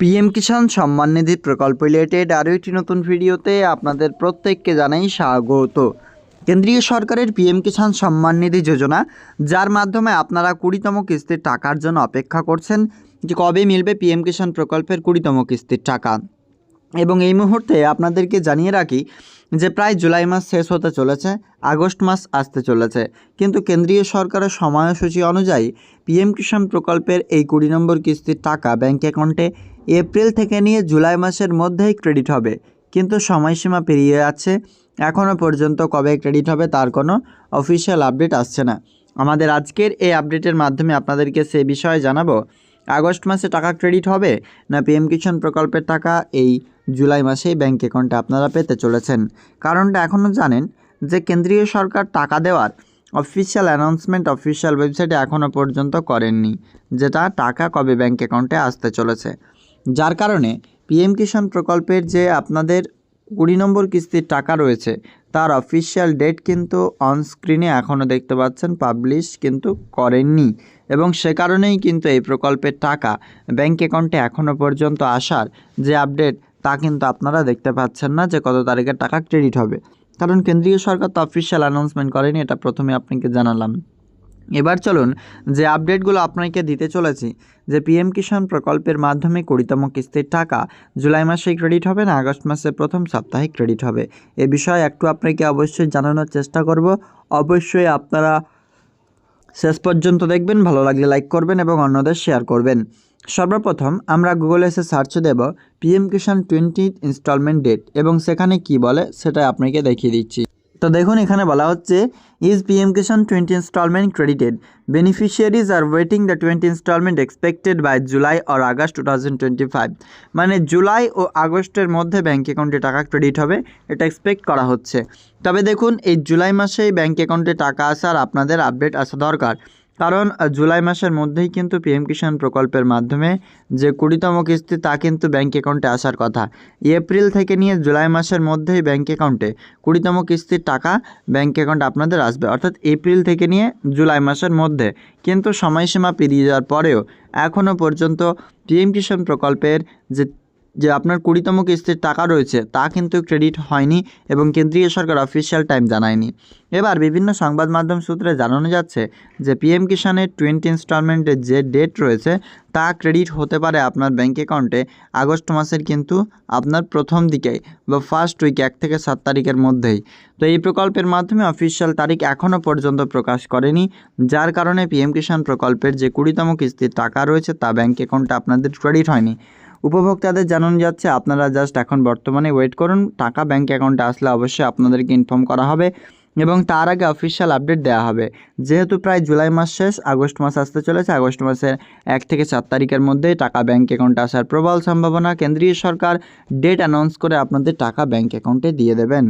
PM Kisan Samman Nidhi প্রকল্প related আরও একটি নতুন ভিডিওতে আপনাদের প্রত্যেককে জানাই স্বাগত। কেন্দ্রীয় সরকারের পিএম কিষাণ সম্মান নিধি যোজনা, যার মাধ্যমে আপনারা কুড়িতম কিস্তির টাকার জন্য অপেক্ষা করছেন যে কবে মিলবে পিএম কিষাণ প্রকল্পের কুড়িতম কিস্তির টাকা। এবং এই মুহূর্তে আপনাদেরকে জানিয়ে রাখি যে প্রায় জুলাই মাস শেষ হতে চলেছে, আগস্ট মাস আসতে চলেছে। কিন্তু কেন্দ্রীয় সরকারের সময়সূচি অনুযায়ী পিএম কিষাণ প্রকল্পের এই কুড়ি নম্বর কিস্তির টাকা ব্যাঙ্ক অ্যাকাউন্টে এপ্রিল থেকে নিয়ে জুলাই মাসের মধ্যেই ক্রেডিট হবে। কিন্তু সময়সীমা পেরিয়ে আছে এখনও পর্যন্ত কবে ক্রেডিট হবে তার কোনো অফিসিয়াল আপডেট আসছে না। আমাদের আজকের এই আপডেটের মাধ্যমে আপনাদেরকে সে বিষয়ে জানাব, আগস্ট মাসে টাকা ক্রেডিট হবে না পিএম কিষাণ প্রকল্পের টাকা এই জুলাই মাসেই ব্যাঙ্ক অ্যাকাউন্টে আপনারা পেতে চলেছেন? কারণটা এখনও জানেন যে কেন্দ্রীয় সরকার টাকা দেওয়ার অফিসিয়াল অ্যানাউন্সমেন্ট অফিসিয়াল ওয়েবসাইটে এখনও পর্যন্ত করেননি, যেটা টাকা কবে ব্যাঙ্ক অ্যাকাউন্টে আসতে চলেছে। যার কারণে পিএম কিষাণ প্রকল্পের যে আপনাদের কুড়ি নম্বর কিস্তির টাকা রয়েছে, তার অফিসিয়াল ডেট কিন্তু অন স্ক্রিনে এখনও দেখতে পাচ্ছেন পাবলিশ কিন্তু করেননি। এবং সে কারণেই কিন্তু এই প্রকল্পের টাকা ব্যাঙ্ক অ্যাকাউন্টে এখনও পর্যন্ত আসার যে আপডেট তা কিন্তু আপনারা দেখতে পাচ্ছেন না যে কত তারিখের টাকা ক্রেডিট হবে। কারণ কেন্দ্রীয় সরকার তো অফিসিয়াল অ্যানাউন্সমেন্ট করেনি, এটা প্রথমে আপনাকে জানালাম। এবার চলুন যে আপডেটগুলো আপনাকে দিতে চলেছি, যে পিএম কিষাণ প্রকল্পের মাধ্যমে কুড়িতম কিস্তির টাকা জুলাই মাসেই ক্রেডিট হবে না, আগস্ট মাসের প্রথম সপ্তাহে ক্রেডিট হবে। এ বিষয়ে একটু আপনাকে অবশ্যই জানানোর চেষ্টা করব। অবশ্যই আপনারা শেষ পর্যন্ত দেখবেন, ভালো লাগলে লাইক করবেন এবং অন্যদের শেয়ার করবেন। সর্বপ্রথম আমরা গুগলে এসে সার্চ দেব PM Kisan twenty installment date এবং সেখানে কি বলে সেটা আপনাকে দেখিয়ে দিচ্ছি। তো দেখুন, এখানে বলা হচ্ছে is PM Kisan twenty installment credited beneficiaries are waiting the twenty installment expected by July or August two thousand twenty five মানে জুলাই ও আগস্টের মধ্যে ব্যাঙ্ক অ্যাকাউন্টে টাকা ক্রেডিট হবে, এটা এক্সপেক্ট করা হচ্ছে। তবে দেখুন, এই জুলাই মাসেই ব্যাঙ্ক অ্যাকাউন্টে টাকা আসার আপনাদের আপডেট আসা দরকার। কারণ জুলাই মাসের মধ্যেই কিন্তু পিএম কিষাণ প্রকল্পের মাধ্যমে যে কুড়িতম কিস্তি তা কিন্তু ব্যাঙ্ক অ্যাকাউন্টে আসার কথা। এপ্রিল থেকে নিয়ে জুলাই মাসের মধ্যেই ব্যাঙ্ক অ্যাকাউন্টে কুড়িতম কিস্তির টাকা ব্যাঙ্ক অ্যাকাউন্টে আপনাদের আসবে। অর্থাৎ এপ্রিল থেকে নিয়ে জুলাই মাসের মধ্যে কিন্তু সময়সীমা পেরিয়ে যাওয়ার পরেও এখনও পর্যন্ত পিএম কিষাণ প্রকল্পের যে যে আপনার কুড়িতম কিস্তির টাকা রয়েছে, তা কিন্তু ক্রেডিট হয়নি এবং কেন্দ্রীয় সরকার অফিসিয়াল টাইম জানায়নি। এবার বিভিন্ন সংবাদ মাধ্যম সূত্রে জানানো যাচ্ছে যে, পিএম কিষাণের টোয়েন্টি ইনস্টলমেন্টের যে ডেট রয়েছে, তা ক্রেডিট হতে পারে আপনার ব্যাঙ্ক অ্যাকাউন্টে আগস্ট মাসের কিন্তু আপনার প্রথম দিকেই বা ফার্স্ট উইক এক থেকে সাত তারিখের মধ্যেই। তো এই প্রকল্পের মাধ্যমে অফিসিয়াল তারিখ এখনও পর্যন্ত প্রকাশ করেনি, যার কারণে পিএম কিষাণ প্রকল্পের যে কুড়িতম কিস্তির টাকা রয়েছে, তা ব্যাঙ্ক অ্যাকাউন্টে আপনাদের ক্রেডিট হয়নি। উপভোক্তাদের জানানো যাচ্ছে, আপনারা জাস্ট এখন বর্তমানে ওয়েট করুন। টাকা ব্যাঙ্ক অ্যাকাউন্টে আসলে অবশ্যই আপনাদেরকে ইনফর্ম করা হবে এবং তার আগে অফিসিয়াল আপডেট দেওয়া হবে। যেহেতু প্রায় জুলাই মাস শেষ, আগস্ট মাস আসতে চলেছে, আগস্ট মাসের এক থেকে চার তারিখের মধ্যে টাকা ব্যাঙ্ক অ্যাকাউন্টে আসার প্রবল সম্ভাবনা। কেন্দ্রীয় সরকার ডেট অ্যানাউন্স করে আপনাদের টাকা ব্যাঙ্ক অ্যাকাউন্টে দিয়ে দেবেন।